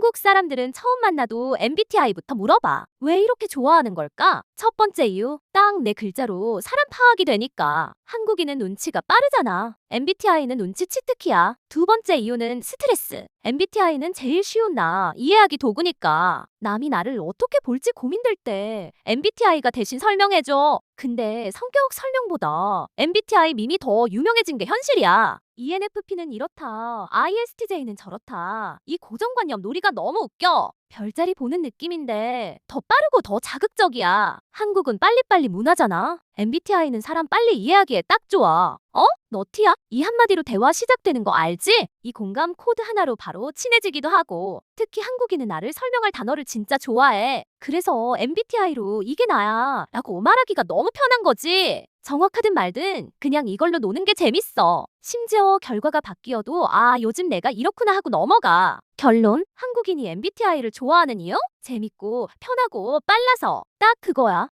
한국 사람들은 처음 만나도 MBTI부터 물어봐. 왜 이렇게 좋아하는 걸까? 첫 번째 이유, 딱 내 글자로 사람 파악이 되니까. 한국인은 눈치가 빠르잖아. MBTI는 눈치 치트키야. 두 번째 이유는 스트레스. MBTI는 제일 쉬운 나 이해하기 도구니까. 남이 나를 어떻게 볼지 고민될 때 MBTI가 대신 설명해줘. 근데 성격 설명보다 MBTI 밈이 더 유명해진 게 현실이야. ENFP는 이렇다. ISTJ는 저렇다. 이 고정관념 놀이가 너무 웃겨. 별자리 보는 느낌인데 더 빠르고 더 자극적이야. 한국은 빨리빨리 문화잖아. MBTI는 사람 빨리 이해하기에 딱 좋아. 어? 너 T야? 이 한마디로 대화 시작되는 거 알지? 이 공감 코드 하나로 바로 친해지기도 하고 특히 한국인은 나를 설명할 단어를 진짜 좋아해. 그래서 MBTI로 이게 나야 라고 말하기가 너무 편한 거지. 정확하든 말든 그냥 이걸로 노는 게 재밌어. 심지어 결과가 바뀌어도 아, 요즘 내가 이렇구나 하고 넘어가. 결론, 한국인이 MBTI를 좋아하는 이유? 재밌고 편하고 빨라서 딱 그거야.